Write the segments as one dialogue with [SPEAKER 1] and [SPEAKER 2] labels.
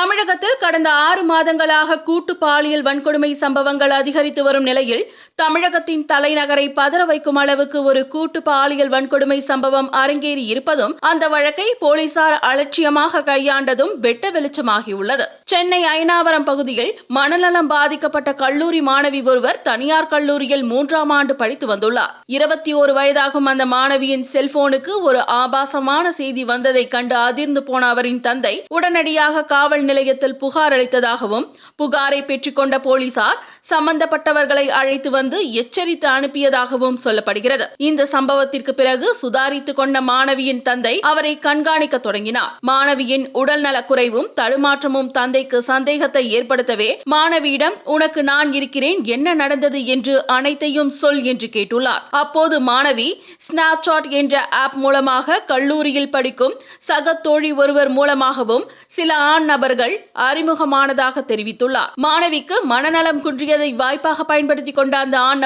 [SPEAKER 1] தமிழகத்தில் கடந்த ஆறு மாதங்களாக கூட்டு பாலியல் வன்கொடுமை சம்பவங்கள் அதிகரித்து வரும் நிலையில் தமிழகத்தின் தலைநகரை பதற வைக்கும் அளவுக்கு ஒரு கூட்டு பாலியல் வன்கொடுமை சம்பவம் அரங்கேறி இருப்பதும் அந்த வழக்கை போலீசார் அலட்சியமாக கையாண்டதும் வெட்ட வெளிச்சமாகியுள்ளது சென்னை ஐநாவரம் பகுதியில் மனநலம் பாதிக்கப்பட்ட கல்லூரி மாணவி ஒருவர் தனியார் கல்லூரியில் மூன்றாம் ஆண்டு படித்து வந்துள்ளார் இருபத்தி ஒரு வயதாகும் அந்த மாணவியின் செல்போனுக்கு ஒரு ஆபாசமான செய்தி வந்ததை கண்டு அதிர்ந்து போன அவரின் தந்தை உடனடியாக காவல் நிலையத்தில் புகார் அளித்ததாகவும் புகாரை பெற்றுக்கொண்ட போலீசார் சம்பந்தப்பட்டவர்களை அழைத்து வந்து எச்சரித்து அனுப்பியதாகவும் சொல்லப்படுகிறது இந்த சம்பவத்திற்கு பிறகு சுதாரித்துக் கொண்ட மாணவியின் தந்தை அவரை கண்காணிக்க தொடங்கினார் மாணவியின் உடல் நலக்குறைவும் தடுமாற்றமும் தந்தைக்கு சந்தேகத்தை ஏற்படுத்தவே மாணவியிடம் உனக்கு நான் இருக்கிறேன் என்ன நடந்தது என்று அனைத்தையும் சொல் என்று கேட்டுள்ளார் அப்போது மாணவி ஸ்னாப்சாட் என்ற ஆப் மூலமாக கல்லூரியில் படிக்கும் சக தோழி ஒருவர் மூலமாகவும் சில ஆண் நபர்கள் அவர்கள் அறிமுகமானதாக தெரிவித்துள்ளார் மாணவிக்கு மனநலம் குன்றியதை வாய்ப்பாக பயன்படுத்திக் கொண்ட அந்த ஆண்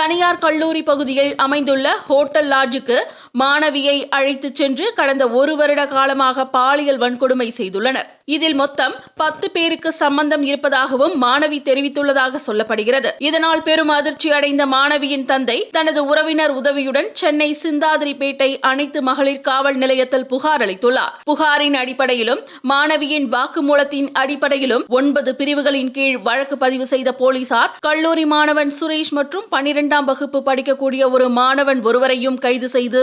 [SPEAKER 1] தனியார் கல்லூரி பகுதியில் அமைந்துள்ள ஹோட்டல் லாட்ஜுக்கு மாணவியை அழைத்துச் சென்று கடந்த ஒரு வருட காலமாக பாலியல் வன்கொடுமை செய்துள்ளனர் இதில் மொத்தம் பத்து பேருக்கு சம்பந்தம் இருப்பதாகவும் மாணவி தெரிவித்துள்ளதாக சொல்லப்படுகிறது இதனால் பெரும் அதிர்ச்சி அடைந்த மாணவியின் தந்தை தனது உறவினர் உதவியுடன் சென்னை சிந்தாதிரிப்பேட்டை அனைத்து மகளிர் காவல் நிலையத்தில் புகார் அளித்துள்ளார் புகாரின் அடிப்படையிலும் மாணவியின் வாக்குமூலத்தின் அடிப்படையிலும் ஒன்பது பிரிவுகளின் கீழ் வழக்கு பதிவு செய்த போலீசார் கல்லூரி மாணவன் சுரேஷ் மற்றும் பனிரெண்டாம் வகுப்பு படிக்கக்கூடிய ஒரு மாணவன் ஒருவரையும் கைது செய்து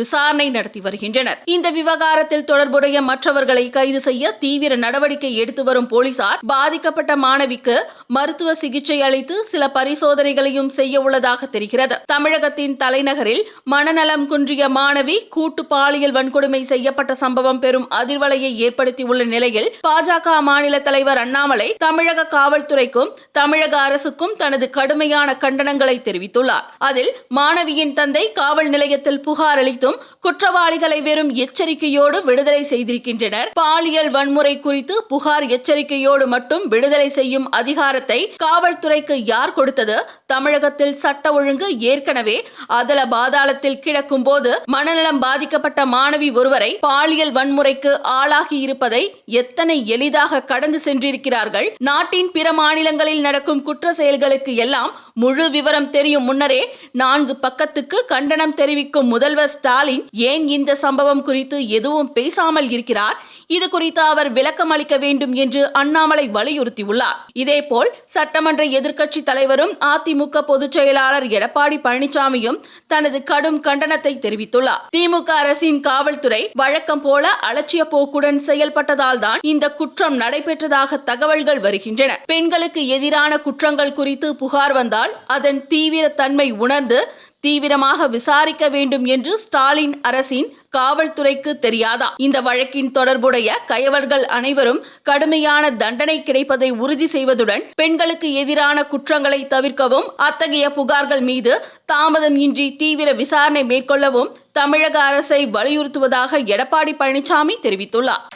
[SPEAKER 1] விசாரணை நடத்தி வருகின்றனர் இந்த விவகாரத்தில் தொடர்புடைய மற்றவர்களை கைது செய்ய தீவிர நடவடிக்கை எடுத்து வரும் போலீசார் பாதிக்கப்பட்ட மாணவிக்கு மருத்துவ சிகிச்சை அளித்து சில பரிசோதனைகளையும் செய்ய உள்ளதாக தெரிகிறது தமிழகத்தின் தலைநகரில் மனநலம் குன்றிய மாணவி கூட்டு பாலியல் வன்கொடுமை செய்யப்பட்ட சம்பவம் பெரும் அதிர்வலையை ஏற்படுத்தியுள்ள நிலையில் பாஜக மாநில தலைவர் அண்ணாமலை தமிழக காவல்துறைக்கும் தமிழக அரசுக்கும் தனது கடுமையான கண்டனங்களை தெரிவித்துள்ளார் அதில் மாணவியின் தந்தை காவல் நிலையத்தில் புகார் அளித்து குறித்தும் குற்றவாளிகளை வெறும் எச்சரிக்கையோடு விடுதலை செய்திருக்கின்றனர் பாலியல் வன்முறை குறித்து புகார் எச்சரிக்கையோடு மட்டும் விடுதலை செய்யும் அதிகாரத்தை காவல்துறைக்கு யார் கொடுத்தது தமிழகத்தில் சட்ட ஒழுங்கு ஏற்கனவே அதல பாதாளத்தில் கிடக்கும் போது மனநலம் பாதிக்கப்பட்ட மாணவி ஒருவரை பாலியல் வன்முறைக்கு ஆளாகி இருப்பதை எத்தனை எளிதாக கடந்து சென்றிருக்கிறார்கள் நாட்டின் பிற மாநிலங்களில் நடக்கும் குற்ற செயல்களுக்கு எல்லாம் முழு விவரம் தெரியும் முன்னரே நான்கு பக்கத்துக்கு கண்டனம் தெரிவிக்கும் முதல்வர் ஸ்டாலின் ஸ்டாலின் ஏன் இந்த சம்பவம் குறித்து எதுவும் பேசாமல் இருக்கிறார் இது குறித்து அவர் விளக்கம் அளிக்க வேண்டும் என்று அண்ணாமலை வலியுறுத்தியுள்ளார் இதேபோல் சட்டமன்ற எதிர்க்கட்சி தலைவரும் அதிமுக பொதுச் செயலாளர் எடப்பாடி பழனிசாமியும் தனது கடும் கண்டனத்தை தெரிவித்துள்ளார் திமுக அரசின் காவல்துறை வழக்கம் போல அலட்சிய போக்குடன் செயல்பட்டதால் தான் இந்த குற்றம் நடைபெற்றதாக தகவல்கள் வருகின்றன பெண்களுக்கு எதிரான குற்றங்கள் குறித்து புகார் வந்தால் அதன் தீவிர தன்மை உணர்ந்து தீவிரமாக விசாரிக்க வேண்டும் என்று ஸ்டாலின் அரசின் காவல்துறைக்கு தெரியாதா இந்த வழக்கின் தொடர்புடைய கயவர்கள் அனைவரும் கடுமையான தண்டனை கிடைப்பதை உறுதி செய்வதுடன் பெண்களுக்கு எதிரான குற்றங்களை தவிர்க்கவும் அத்தகைய புகார்கள் மீது தாமதம் இன்றி தீவிர விசாரணை மேற்கொள்ளவும் தமிழக அரசை வலியுறுத்துவதாக எடப்பாடி பழனிசாமி தெரிவித்துள்ளார்